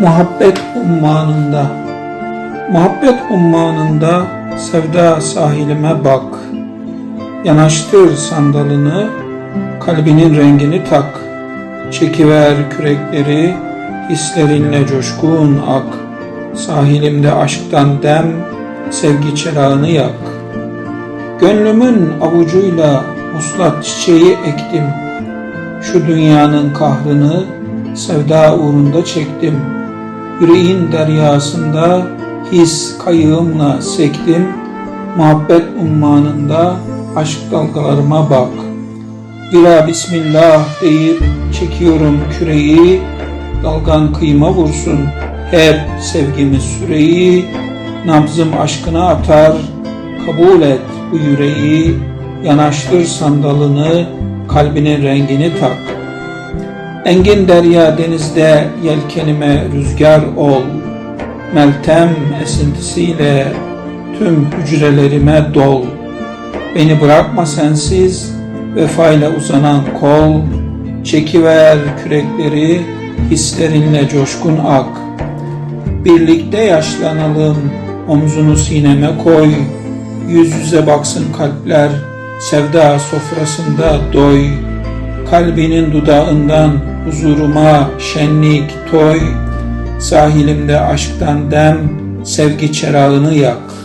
Muhabbet ummanında Muhabbet ummanında sevda sahilime bak. Yanaştır sandalını, kalbinin rengini tak. Çekiver kürekleri, hislerinle coşkun ak. Sahilimde aşktan dem, sevgi çırağını yak. Gönlümün avucuyla muslat çiçeği ektim. Şu dünyanın kahrını sevda uğrunda çektim. Yüreğin deryasında his kayığımla sektim. Muhabbet ummanında aşk dalgalarıma bak. Bila bismillah deyip çekiyorum küreği. Dalgan kıyıma vursun hep sevgimiz süreyi. Nabzım aşkına atar, kabul et bu yüreği. Yanaştır sandalını, kalbinin rengini tak. Engin derya denizde yelkenime rüzgar ol. Meltem esintisiyle tüm hücrelerime dol. Beni bırakma sensiz, vefayla uzanan kol. Çekiver kürekleri, hislerinle coşkun ak. Birlikte yaşlanalım, omzunu sineme koy. Yüz yüze baksın kalpler, sevda sofrasında doy. Kalbinin dudağından huzuruma şenlik toy. Sahilimde aşktan dem, sevgi çerağını yak.